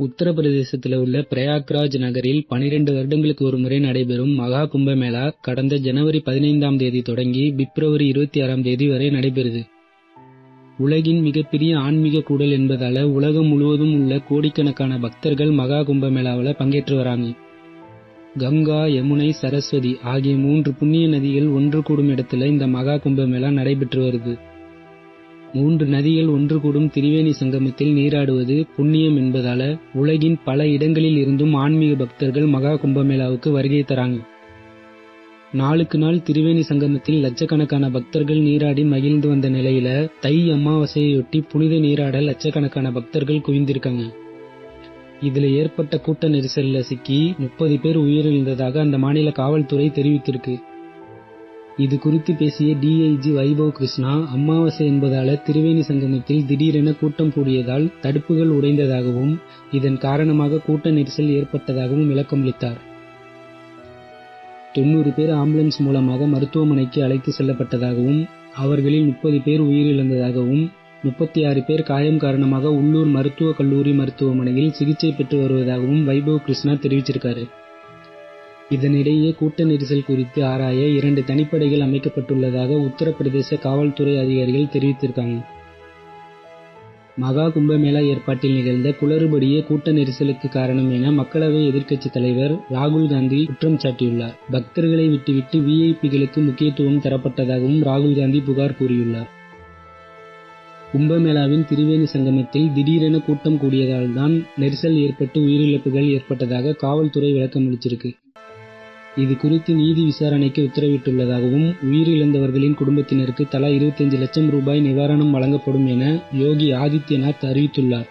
உத்தரப்பிரதேசத்தில் உள்ள பிரயாக்ராஜ் நகரில் பனிரெண்டு வருடங்களுக்கு ஒருமுறை நடைபெறும் மகா கும்பமேளா கடந்த ஜனவரி பதினைந்தாம் தேதி தொடங்கி பிப்ரவரி இருபத்தி ஆறாம் தேதி வரை நடைபெறுது. உலகின் மிகப்பெரிய ஆன்மீக கூடல் என்பதால உலகம் முழுவதும் உள்ள கோடிக்கணக்கான பக்தர்கள் மகா கும்பமேளாவில் பங்கேற்று வராங்க. கங்கா, யமுனை, சரஸ்வதி ஆகிய மூன்று புண்ணிய நதிகள் ஒன்று கூடும் இடத்துல இந்த மகா கும்பமேளா நடைபெற்று வருது. மூன்று நதிகள் ஒன்று கூடும் திரிவேணி சங்கமத்தில் நீராடுவது புண்ணியம் என்பதால உலகின் பல இடங்களில் இருந்தும் ஆன்மீக பக்தர்கள் மகா கும்பமேளாவுக்கு வருகை தராங்க. நாளுக்கு நாள் திரிவேணி சங்கமத்தில் லட்சக்கணக்கான பக்தர்கள் நீராடி மகிழ்ந்து வந்த நிலையில தை அமாவாசையொட்டி புனித நீராட லட்சக்கணக்கான பக்தர்கள் குவிந்திருக்காங்க. இதுல ஏற்பட்ட கூட்ட நெரிசல்ல சிக்கி முப்பது பேர் உயிரிழந்ததாக அந்த மாநில காவல்துறை தெரிவித்திருக்கு. இது குறித்து பேசிய டிஐஜி வைபவ் கிருஷ்ணா அமாவாசை என்பதால திரிவேணி சங்கமத்தில் திடீரென கூட்டம் கூடியதால் தடுப்புகள் உடைந்ததாகவும் இதன் காரணமாக கூட்ட நெரிசல் ஏற்பட்டதாகவும் விளக்கமளித்தார். தொண்ணூறு பேர் ஆம்புலன்ஸ் மூலமாக மருத்துவமனைக்கு அழைத்து செல்லப்பட்டதாகவும் அவர்களில் முப்பது பேர் உயிரிழந்ததாகவும் முப்பத்தி ஆறு பேர் காயம் காரணமாக உள்ளூர் மருத்துவக் கல்லூரி மருத்துவமனையில் சிகிச்சை பெற்று வருவதாகவும் வைபவ் கிருஷ்ணா தெரிவிச்சிருக்காரு. இதனிடையே கூட்ட நெரிசல் குறித்து ஆராய இரண்டு தனிப்படைகள் அமைக்கப்பட்டுள்ளதாக உத்தரப்பிரதேச காவல்துறை அதிகாரிகள் தெரிவித்திருக்காங்க. மகா கும்பமேளா ஏற்பாட்டில் நிகழ்ந்த குளறுபடியே கூட்ட நெரிசலுக்கு காரணம் என மக்களவை எதிர்க்கட்சித் தலைவர் ராகுல் காந்தி குற்றம் சாட்டியுள்ளார். பக்தர்களை விட்டுவிட்டு விஐபிகளுக்கு முக்கியத்துவம் தரப்பட்டதாகவும் ராகுல் காந்தி புகார் கூறியுள்ளார். கும்பமேளாவின் திரிவேணி சங்கமத்தில் திடீரென கூட்டம் கூடியதால் தான் நெரிசல் ஏற்பட்டு உயிரிழப்புகள் ஏற்பட்டதாக காவல்துறை விளக்கமளிச்சிருக்கு. இது குறித்து நீதி விசாரணைக்கு உத்தரவிட்டுள்ளதாகவும் உயிரிழந்தவர்களின் குடும்பத்தினருக்கு தலா இருபத்தஞ்சு லட்சம் ரூபாய் நிவாரணம் வழங்கப்படும் என யோகி ஆதித்யநாத் அறிவித்துள்ளார்.